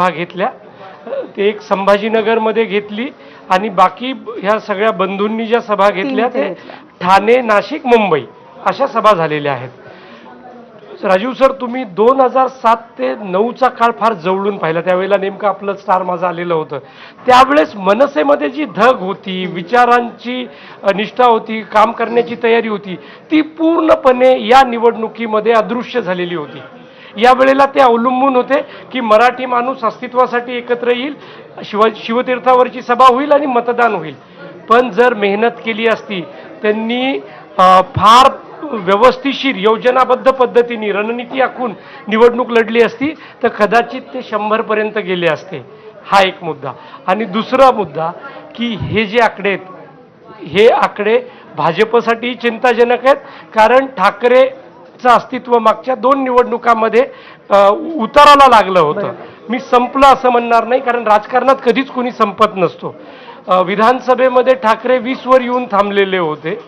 सभा घेतल्या. ते एक संभाजीनगरमध्ये घेतली आणि बाकी ह्या सगळ्या बंधूंनी ज्या सभा घेतल्या ते. ठाणे नाशिक मुंबई अशा सभा झालेल्या आहेत. राजीव सर तुम्ही दोन हजार सात ते नऊचा काळ फार जवळून पाहिला. त्यावेळेला नेमकं आपलं स्टार माझं आलेलं होतं. त्यावेळेस मनसेमध्ये जी धग होती विचारांची निष्ठा होती काम करण्याची तयारी होती ती पूर्णपणे या निवडणुकीमध्ये अदृश्य झालेली होती. यावेळेला ते अवलंबून होते की मराठी माणूस अस्तित्वासाठी एकत्र येईल शिव शिवतीर्थावरची सभा होईल आणि मतदान होईल. पण जर मेहनत केली असती त्यांनी फार व्यवस्थिशीर योजनाबद्ध पद्धतीने रणनीती आखून निवडणूक लढली असती तर कदाचित ते शंभरपर्यंत गेले असते. हा एक मुद्दा. आणि दुसरा मुद्दा की हे जे आकडे आहेत हे आकडे भाजपसाठी चिंताजनक आहेत कारण ठाकरे ठाकरेचं अस्तित्व मागच्या दोन निवडणुकांमध्ये उताराला लागलं होतं. मी संपलं असं म्हणणार नाही कारण राजकारणात कधीच कोणी संपत नसतो. विधानसभेमध्ये ठाकरे वीसवर येऊन थांबलेले होते.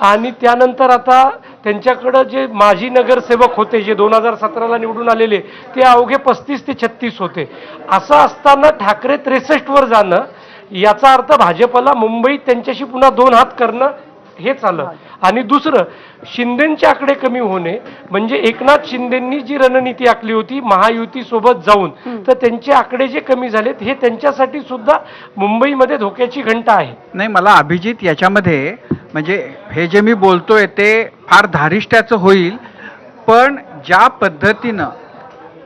आणि त्यानंतर आता त्यांच्याकडं जे माजी नगरसेवक होते जे दोन हजार सतराला निवडून आलेले ते अवघे पस्तीस ते छत्तीस होते. असं असताना ठाकरे त्रेसष्टवर जाणं याचा अर्थ भाजपला मुंबईत त्यांच्याशी पुन्हा दोन हात करणं हेच आलं आणि दुसरं शिंदेचे आकडे कमी होणे म्हणजे एकनाथ शिंदेंनी जी रणनीती आखली होती महायुती सोबत जाऊन तर त्यांचे आकडे जे कमी झालेत हे त्यांच्यासाठी सुद्धा मुंबईमध्ये धोक्याची घंटा आहे. नाही मला अभिजित याच्यामध्ये म्हणजे हे जे मी बोलतोय ते फार धारिष्ट्याचं होईल पण ज्या पद्धतीनं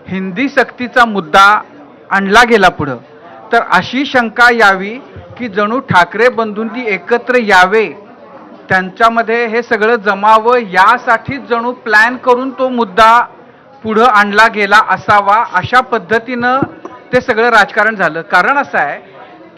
हिंदी सक्तीचा मुद्दा आणला गेला पुढं तर अशी शंका यावी की जणू ठाकरे बंधूंनी एकत्र यावे त्यांच्यामध्ये हे सगळं जमावं यासाठीच जणू प्लॅन करून तो मुद्दा पुढं आणला गेला असावा अशा पद्धतीनं ते सगळं राजकारण झालं. कारण असं आहे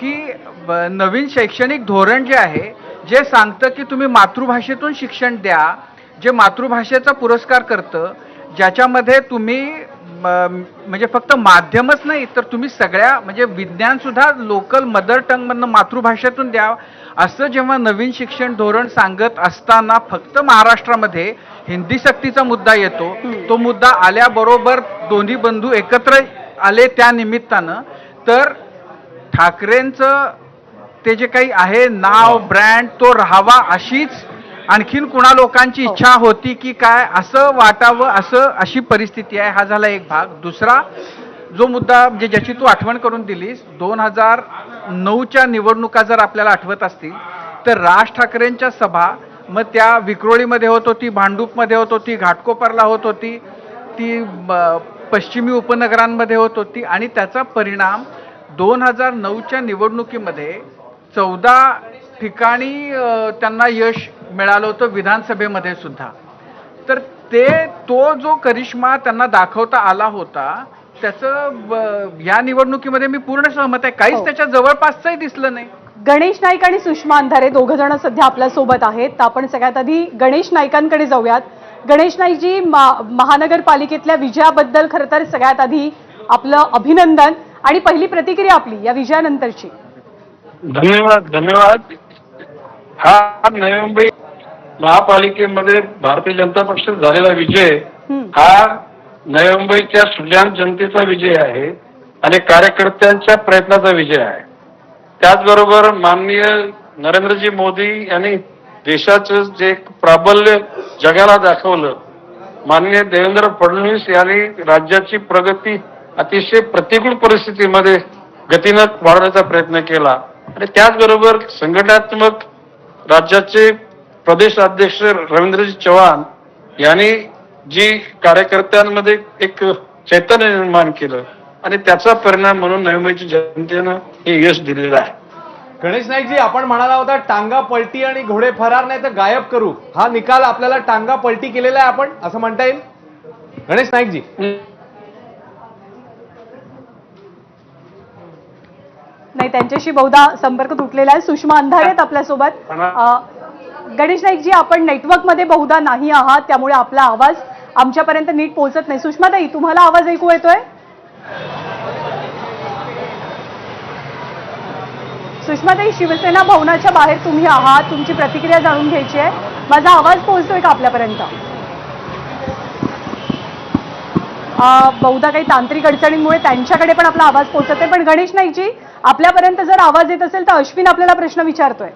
की ब- नवीन शैक्षणिक धोरण जे आहे जे सांगतं की तुम्ही मातृभाषेतून शिक्षण द्या जे मातृभाषेचा पुरस्कार करतं ज्याच्यामध्ये तुम्ही म्हणजे फक्त माध्यमच नाही तर तुम्ही सगळ्या म्हणजे विज्ञान सुद्धा लोकल मदर टंगमधनं मातृभाषेतून द्या. असं जेव्हा नवीन शिक्षण धोरण सांगत असताना फक्त महाराष्ट्रामध्ये हिंदी सक्तीचा मुद्दा येतो. तो मुद्दा आल्याबरोबर दोन्ही बंधू एकत्र आले त्या निमित्तानं. तर ठाकरेंचं ते जे काही आहे नाव ब्रँड तो राहावा अशीच आणखीन कुणा लोकांची इच्छा होती की काय असं वाटावं असं अशी परिस्थिती आहे? हा झाला एक भाग. दुसरा जो मुद्दा म्हणजे ज्याची तू आठवण करून दिलीस दोन हजार नऊच्या निवडणुका जर आपल्याला आठवत असतील तर राज ठाकरेंच्या सभा मग त्या विक्रोळीमध्ये होत होती भांडूपमध्ये होत होती घाटकोपरला होत होती ती पश्चिमी उपनगरांमध्ये होत होती आणि त्याचा परिणाम दोन हजार नऊच्या निवडणुकीमध्ये चौदा ठिकाणी त्यांना यश मिळालं होतं विधानसभेमध्ये सुद्धा. तर ते तो जो करिश्मा त्यांना दाखवता आला होता त्याचं या निवडणुकीमध्ये मी पूर्ण सहमत आहे. काहीच हो. त्याच्या जवळपासचंही दिसलं नाही. गणेश नाईक आणि सुषमा अंधारे दोघ जण सध्या आपल्यासोबत आहेत. तर आपण सगळ्यात आधी गणेश नाईकांकडे जाऊयात. गणेश नाईकजी मा- महानगरपालिकेतल्या विजयाबद्दल खरं तर सगळ्यात आधी आपलं अभिनंदन आणि पहिली प्रतिक्रिया आपली या विजयानंतरची. धन्यवाद धन्यवाद. हा नवी मुंबई महापालिकेमध्ये भारतीय जनता पक्षाचा झालेला विजय. हा नवी मुंबईच्या सुजाण जनतेचा विजय आहे आणि कार्यकर्त्यांच्या प्रयत्नाचा विजय आहे त्याचबरोबर माननीय नरेंद्रजी मोदी यांनी देशाचं जे प्राबल्य जगाला दाखवलं माननीय देवेंद्र फडणवीस यांनी राज्याची प्रगती अतिशय प्रतिकूल परिस्थितीमध्ये गतीनं वाढवण्याचा प्रयत्न केला आणि त्याचबरोबर संघटनात्मक राज्याचे प्रदेश अध्यक्ष रवींद्रजी चव्हाण यांनी जी कार्यकर्त्यांमध्ये एक चैतन्य निर्माण केलं आणि त्याचा परिणाम म्हणून नवी मुंबईच्या जनतेनं हे यश दिलेलं आहे. गणेश नाईकजी आपण म्हणाला होता टांगा पलटी आणि घोडे फरार नाही तर गायब करू. हा निकाल आपल्याला टांगा पलटी केलेला आहे आपण असं म्हणता येईल? गणेश नाईकजी. नाही त्यांच्याशी बहुधा संपर्क तुटलेला आहे. सुषमा अंधारे आहेत आपल्यासोबत. गणेश नाईकजी आपण नेटवर्कमध्ये बहुधा नाही आहात त्यामुळे आपला आवाज आमच्यापर्यंत नीट पोहोचत नाही. सुषमाताई तुम्हाला आवाज ऐकू येतोय? सुषमाताई शिवसेना भवनाच्या बाहेर तुम्ही आहात तुमची प्रतिक्रिया जाणून घ्यायची आहे. माझा आवाज पोहोचतोय का आपल्यापर्यंत? बहुधा काही तांत्रिक अडचणींमुळे त्यांच्याकडे पण आपला आवाज पोहोचत आहे पण गणेश नाईकजी आपल्यापर्यंत जर आवाज येत असेल तर अश्विन आपल्याला प्रश्न विचारतोय.